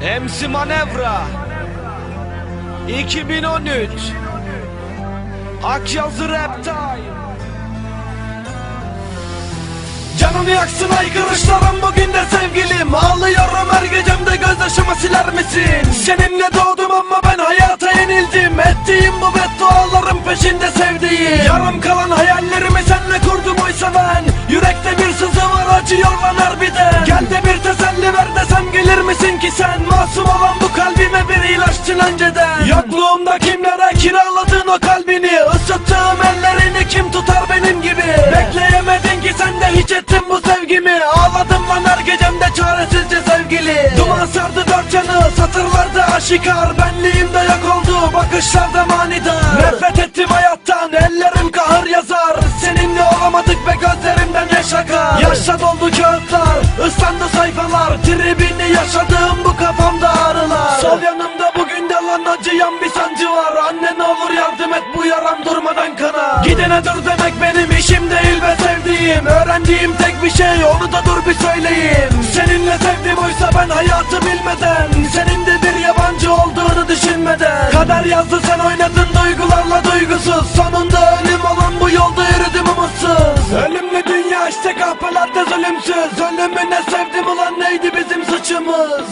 MC Manevra. 2013 Akyazı Rap Time Canımı yaksın aykırışlarım bugün de sevgilim. Ağlıyorum her gecemde gözyaşımı siler misin? Seninle doğdum ama ben hayata yenildim. Ettiğim bu bedduaların peşinde sevdiğim. Yarım kalan hayallerimi senle kurdum oysa ben ilaçtın önceden? Yokluğumda kimlere kiraladın o kalbini? Isıttığım ellerini kim tutar benim gibi? Bekleyemedin ki sen de hiç ettin bu sevgimi. Ağladım lan her gecemde çaresizce sevgili. Duman sardı dört yanı satırlarda aşikar. Benliğimde yok oldu bakışlarda manidar. Nefret ettim hayattan ellerim kahır yazar. Seninle olamadık be gözlerimden yaş akar. Yaşla doldu kağıtlar ıslandı sayfalar. Tribini yaşadığım acıyan bir sancı var. Anne ne olur yardım et. Bu yaram durmadan kana. Gidene dur demek benim işim değil be sevdiğim. Öğrendiğim tek bir şey onu da dur bir söyleyeyim. Seninle sevdim oysa ben hayatı bilmeden. Senin de bir yabancı olduğunu düşünmeden. Kader yazdı sen oynadın duygularla duygusuz. Sonunda ölüm olan bu yolda yürüdüm umutsuz. Ölümlü dünya işte kahpelerde zulümsüz. Ölümüne sevdim ulan neydi bizim suçumuz